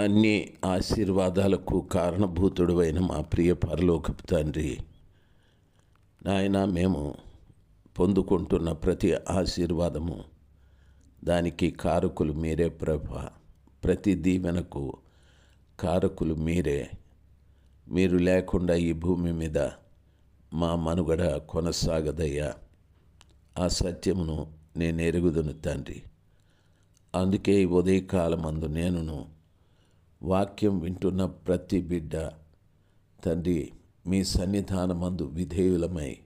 అన్ని ఆశీర్వాదాలకు కారణభూతుడువైన మా ప్రియ పరలోకపు తండ్రి. నాయన మేము పొందుకుంటున్న ప్రతి ఆశీర్వాదము దానికి కారకులు మీరే ప్రభ. ప్రతి దీవెనకు కారకులు మీరే. మీరు లేకుండా ఈ భూమి మీద మా మనుగడ కొనసాగదయ్యా. ఆ సత్యమును నేను ఎరుగుదును తండ్రి. అందుకే ఈ ఉదయకాలమందు నేనును వాక్యం వింటున్న ప్రతి బిడ్డ తండ్రి మీ సన్నిధానమందు విధేయులమై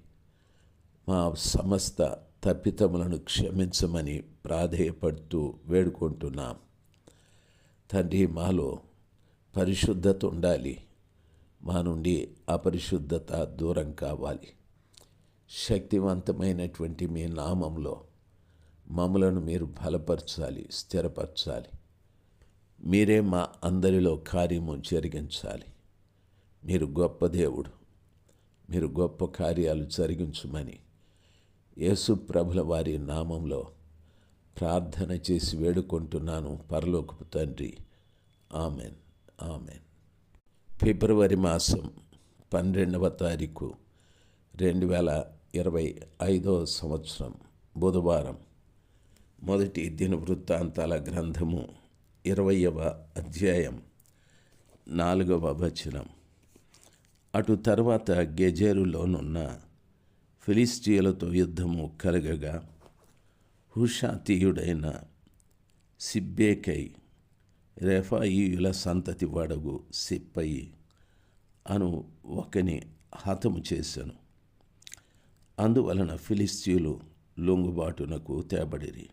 మా సమస్త తప్పితములను క్షమించమని ప్రాధేయపడుతూ వేడుకుంటున్నాం. తండ్రి మాలో పరిశుద్ధత ఉండాలి. మా నుండి అపరిశుద్ధత దూరం కావాలి. శక్తివంతమైనటువంటి మీ నామంలో మమ్మలను మీరు బలపరచాలి స్థిరపరచాలి. మీరే మా అందరిలో కార్యము జరిగించాలి. మీరు గొప్ప దేవుడు. మీరు గొప్ప కార్యాలు జరిగించమని యేసు ప్రభుల వారి నామంలో ప్రార్థన చేసి వేడుకుంటున్నాను పరలోకపు తండ్రి. ఆమెన్. ఆమెన్. ఫిబ్రవరి మాసం పన్నెండవ తారీఖు రెండు వేల ఇరవై ఐదవ సంవత్సరం బుధవారం. మొదటి దినవృత్తాంతాల గ్రంథము ఇరవయవ అధ్యాయం నాలుగవ వచనం. అటు తర్వాత గెజేరులోనున్న ఫిలిస్టియులతో యుద్ధము కలగగా హుషాతీయుడైన సిబ్బేకై రెఫాయియుల సంతతి వాడగు సిప్పయి అను ఒకని హతము చేశాను అందువలన ఫిలిస్తీయులు లొంగుబాటునకు తేబడిరి.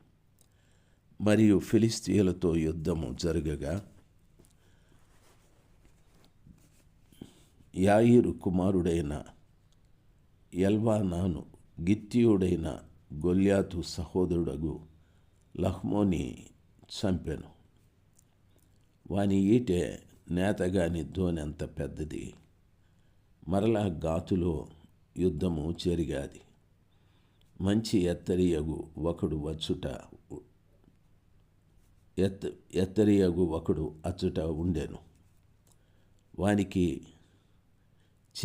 మరియు ఫిలిస్తీయులతో యుద్ధము జరగగా యాయిరు కుమారుడైన ఎల్వానాను గిత్తియుడైన గొల్యాతు సహోదరుడగు లహ్మోని చంపెను. వాని ఈటె నేతగాని ధోనెంత పెద్దది. మరలా గాతులో యుద్ధము జరిగాది. మంచి ఎత్తరియగు ఒకడు వచ్చుట ఎత్ ఎత్తరియగు ఒకడు అచ్చుట ఉండెను. వానికి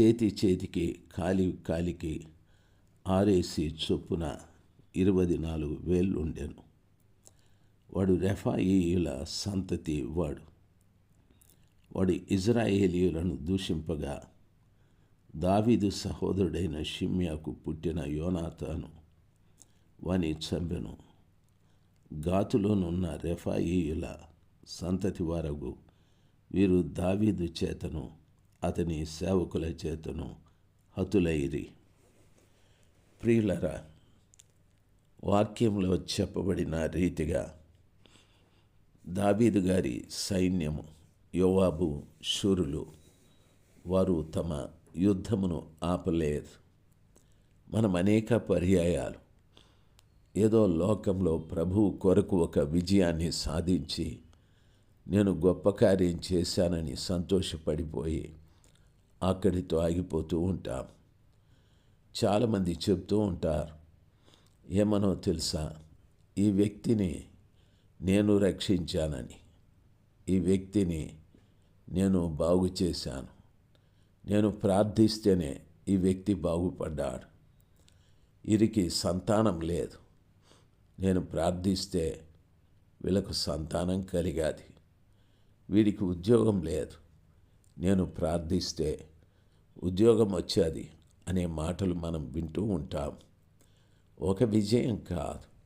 చేతి చేతికి కాలి కాలికి ఆరేసి చొప్పున ఇరవై నాలుగు వేళ్ళు ఉండెను వాడు రెఫాయియుల సంతతి వాడు. వాడు ఇజ్రాయేలీయులను దూషింపగా దావీదు సహోదరుడైన షిమ్యాకు పుట్టిన యోనాతాను వాని చంపెను. గాతులోనున్న రెఫాయియుల సంతతి వారగు వీరు దావీదు చేతను అతని సేవకుల చేతను హతులైరి. ప్రియులరా వాక్యంలో చెప్పబడిన రీతిగా దావీదు గారి సైన్యము యోవాబు శూరులు వారు తమ యుద్ధమును ఆపలేదు. మనం అనేక పర్యాయాలు ఏదో లోకంలో ప్రభువు కొరకు ఒక విజయాన్ని సాధించి నేను గొప్ప కార్యం చేశానని సంతోషపడిపోయి అక్కడితో ఆగిపోతూ ఉంటాం. చాలామంది చెప్తూ ఉంటారు ఏమనో తెలుసా? ఈ వ్యక్తిని నేను రక్షించానని. ఈ వ్యక్తిని నేను బాగు చేశాను. నేను ప్రార్థిస్తేనే ఈ వ్యక్తి బాగుపడ్డాడు. వీరికి సంతానం లేదు. నేను ప్రార్థిస్తే వీళ్ళకు సంతానం కలిగాది. వీడికి ఉద్యోగం లేదు. నేను ప్రార్థిస్తే ఉద్యోగం వచ్చేది అనే మాటలు మనం వింటూ ఉంటాం. ఒక విజయం కాదు.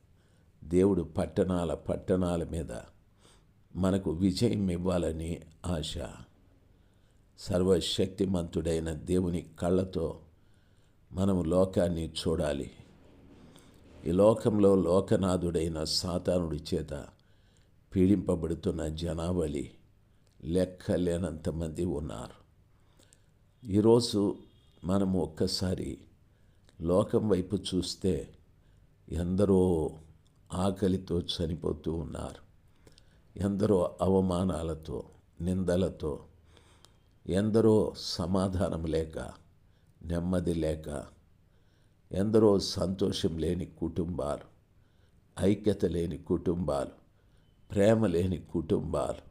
దేవుడు పట్టణాల పట్టణాల మీద మనకు విజయం ఇవ్వాలని ఆశ. సర్వశక్తిమంతుడైన దేవుని కళ్ళతో మనము లోకాన్ని చూడాలి. ఈ లోకంలో లోకనాథుడైన సాతానుడి చేత పీడింపబడుతున్న జనావళి లెక్కలేనంతమంది ఉన్నారు. ఈరోజు మనము ఒక్కసారి లోకం వైపు చూస్తే ఎందరో ఆకలితో చనిపోతూ ఉన్నారు. ఎందరో అవమానాలతో నిందలతో ఎందరో సమాధానం లేక నెమ్మది లేక ఎందరో సంతోషం లేని కుటుంబాలు ఐక్యత లేని కుటుంబాలు ప్రేమ లేని కుటుంబాలు.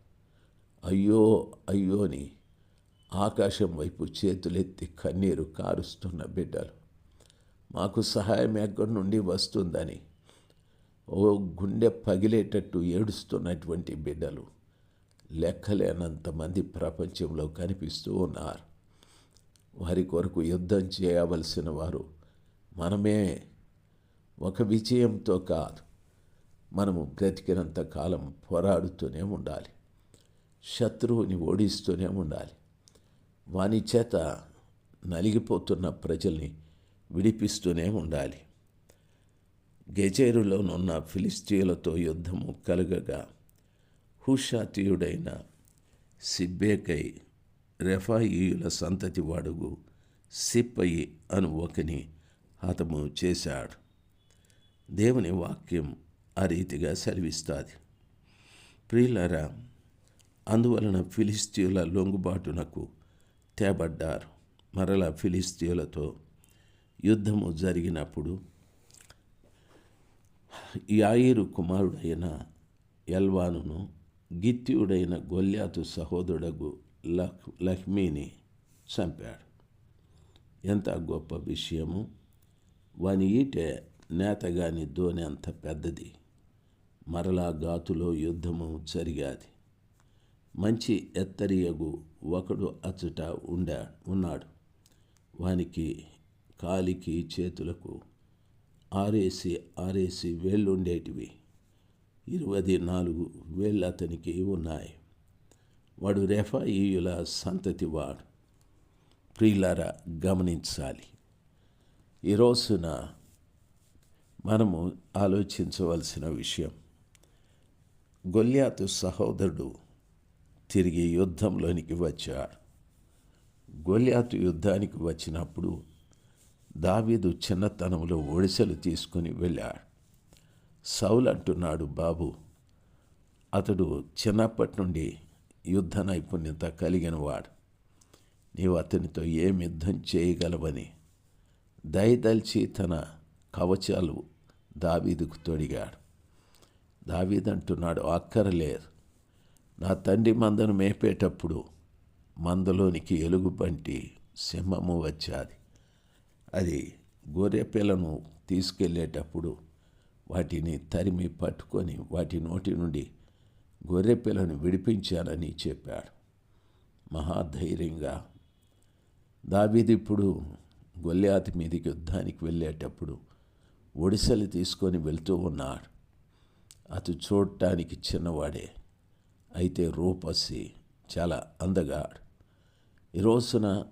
అయ్యో అయ్యోని ఆకాశం వైపు చేతులెత్తి కన్నీరు కారుస్తున్న బిడ్డలు. మాకు సహాయం ఎక్కడి నుండి వస్తుందని ఓ గుండె పగిలేటట్టు ఏడుస్తున్నటువంటి బిడ్డలు లెక్కలేనంతమంది ప్రపంచంలో కనిపిస్తూ ఉన్నారు. వారి కొరకు యుద్ధం చేయవలసిన వారు మనమే ఒక విజయంతో కాదు మనము బ్రతికినంత కాలం పోరాడుతూనే ఉండాలి. శత్రువుని ఓడిస్తూనే ఉండాలి. వాని చేత నలిగిపోతున్న ప్రజల్ని విడిపిస్తూనే ఉండాలి. గెజేరులోనున్న ఫిలిస్తీయులతో యుద్ధము కలగగా హుషాతీయుడైన సిబ్బేకై రెఫాయియుల సంతతి వాడుగు సిప్పయి అను ఒకని హతము చేశాడు. దేవుని వాక్యం ఆ రీతిగా సెలవిస్తుంది. ప్రియులరా అందువలన ఫిలిస్తీయుల లొంగుబాటునకు తేబడ్డారు. మరలా ఫిలిస్తీయులతో యుద్ధము జరిగినప్పుడు యాయిరు కుమారుడైన ఎల్వానును గిత్యుడైన గొల్యాతు సహోదరుడగు లహ్ లక్ష్మీని చంపాడు. ఎంత గొప్ప విషయము! వాని ఈటె నేతగాని దోనె అంత పెద్దది. మరలా గాతులో యుద్ధము జరిగాది. మంచి ఎత్తరియగు ఒకడు అచ్చట ఉండా ఉన్నాడు. వానికి కాలికి చేతులకు ఆరేసి ఆరేసి వేళ్ళుండేటివి. ఇరవై నాలుగు వేళ్ళు అతనికి ఉన్నాయి. వాడు రెఫాయియుల సంతతి వాడు ప్రియులారా గమనించాలి. ఈ రోజున మనము ఆలోచించవలసిన విషయం గొల్యాతు సహోదరుడు తిరిగి యుద్ధంలోనికి వచ్చాడు. గొల్యాతు యుద్ధానికి వచ్చినప్పుడు దావీదు చిన్నతనంలో ఒడిసెలు తీసుకుని వెళ్ళాడు. సౌలు అంటున్నాడు బాబు అతడు చిన్నప్పటి నుండి యుద్ధ నైపుణ్యత కలిగినవాడు. నీవు అతనితో ఏం యుద్ధం చేయగలవని దయదల్చి తన కవచాలు దావీదుకు తొడిగాడు. దావీదంటున్నాడు అక్కరలేరు. నా తండ్రి మందను మేపేటప్పుడు మందలోనికి ఎలుగుబంటి సింహము వచ్చాది. అది గొర్రె పిల్లను తీసుకెళ్ళేటప్పుడు వాటిని తరిమి పట్టుకొని వాటి నోటి నుండి గొర్రె పిల్లను విడిపించానని చెప్పాడు. మహాధైర్యంగా దావీది ఇప్పుడు గొల్లాతి మీదకి యుద్ధానికి వెళ్ళేటప్పుడు ఒడిసెలు తీసుకొని వెళ్తూ ఉన్నాడు. అతడు చూడటానికి చిన్నవాడే. అయితే రూపసి చాలా అందగాడు. ఈ రోజున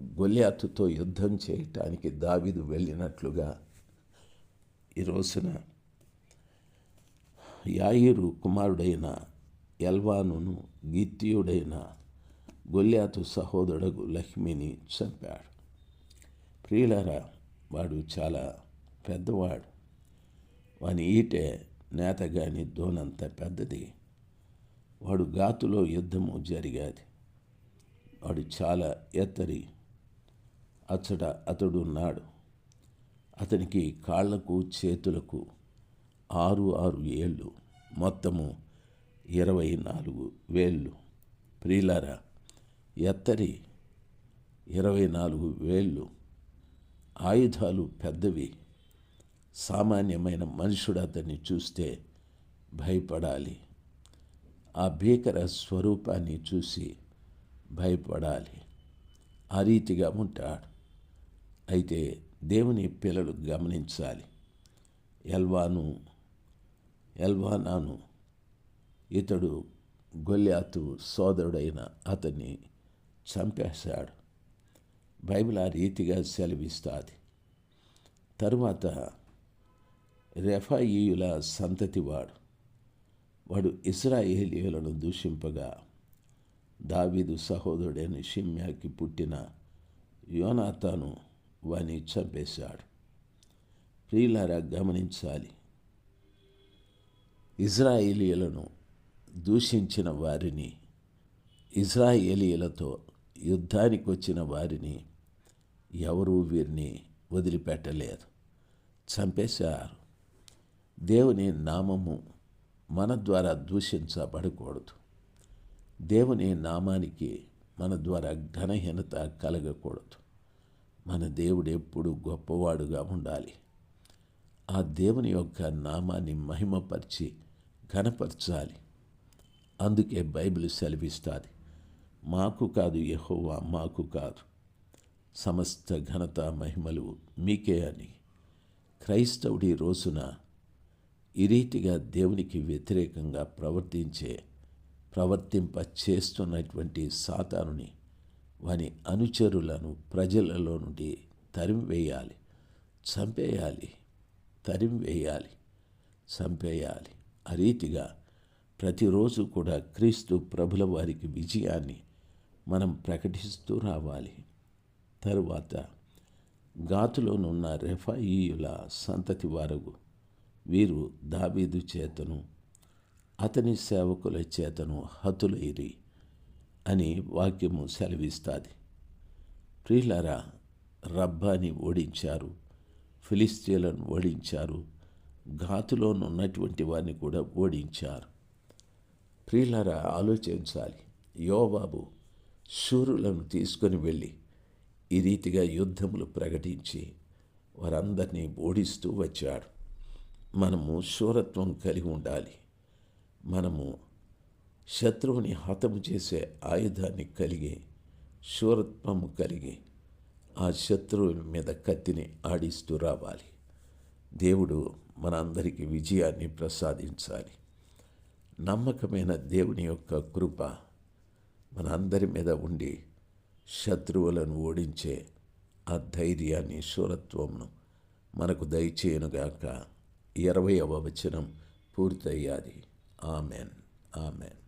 గొల్లాతుతో యుద్ధం చేయటానికి దావిదు వెళ్ళినట్లుగా ఈ రోజున యాయిరు కుమారుడైన ఎల్వానును గీత్యుడైన గొల్లాతు సహోదరుడు లక్ష్మిని చంపాడు. ప్రియులారా వాడు చాలా పెద్దవాడు. వాని ఈటే నేతగాని దోనంత పెద్దది. వాడు గాతులో యుద్ధము జరిగాది. వాడు చాలా ఎత్తరి అచ్చట అతడున్నాడు అతనికి కాళ్ళకు చేతులకు ఆరు ఆరు ఏళ్ళు మొత్తము ఇరవై నాలుగు వేళ్ళు. ప్రియులారా ఎత్తరి ఇరవై నాలుగు వేళ్ళు. ఆయుధాలు పెద్దవి. సామాన్యమైన మనుషుడు అతన్ని చూస్తే భయపడాలి. ఆ భీకర స్వరూపాన్ని చూసి భయపడాలి. ఆ రీతిగా ఉంటాడు. అయితే దేవుని పిల్లలు గమనించాలి. ఎల్వాను ఎల్వానాను ఇతడు గొల్లాతు సోదరుడైన అతన్ని చంపేశాడు. బైబిల్ ఆ రీతిగా సెలవిస్తుంది. తరువాత రెఫాయియుల సంతతివాడు వాడు. ఇస్రాయేలీయులను దూషింపగా దావీదు సహోదరుడైన షిమ్యాకి పుట్టిన యోనాతాను వాని చంపేశాడు. ప్రియులారా గమనించాలి. ఇజ్రాయేలీయులను దూషించిన వారిని ఇజ్రాయేలీయులతో యుద్ధానికి వచ్చిన వారిని ఎవరూ వీరిని వదిలిపెట్టలేదు. చంపేశారు. దేవుని నామము మన ద్వారా దూషించబడకూడదు. దేవుని నామానికి మన ద్వారా ఘనహీనత కలగకూడదు. మన దేవుడు ఎప్పుడు గొప్పవాడుగా ఉండాలి. ఆ దేవుని యొక్క నామాన్ని మహిమపరిచి ఘనపరచాలి. అందుకే బైబిల్ సెలవిస్తుంది మాకు కాదు యహోవా మాకు కాదు. సమస్త ఘనత మహిమలు మీకే అని క్రైస్తవుడి రోజున ఈ రీతిగా దేవునికి వ్యతిరేకంగా ప్రవర్తించే ప్రవర్తింప చేస్తున్నటువంటి సాతానుని వాని అనుచరులను ప్రజలలో నుండి తరిమివేయాలి చంపేయాలి తరిమివేయాలి చంపేయాలి. ఆ రీతిగా ప్రతిరోజు కూడా క్రీస్తు ప్రభుల వారికి విజయాన్ని మనం ప్రకటిస్తూ రావాలి. తరువాత గాతులోనున్న రెఫాయియుల సంతతి వారు వీరు దావీదు చేతను అతని సేవకుల చేతను హతులైరి అని వాక్యము సెలవిస్తుంది. ప్రియులరా రబ్బాని ఓడించారు ఫిలిస్తీన్లను ఓడించారు ఘాతులోనున్నటువంటి వారిని కూడా ఓడించారు. ప్రియులరా ఆలోచించాలి. యోబాబు శూరులను తీసుకొని వెళ్ళి ఈ రీతిగా యుద్ధములు ప్రకటించి వారందరినీ ఓడిస్తూ వచ్చాడు. మనము శూరత్వం కలిగి ఉండాలి. మనము శత్రువుని హతము చేసే ఆయుధాన్ని కలిగి శూరత్వము కలిగి ఆ శత్రువు మీద కత్తిని ఆడిస్తూ రావాలి. దేవుడు మనందరికీ విజయాన్ని ప్రసాదించాలి. నమ్మకమైన దేవుని యొక్క కృప మనందరి మీద ఉండి శత్రువులను ఓడించే ఆ ధైర్యాన్ని శూరత్వంను మనకు దయచేయనుగాక ఇరవయవ వచనం పూర్తయ్యాది. ఆమెన్. ఆమెన్.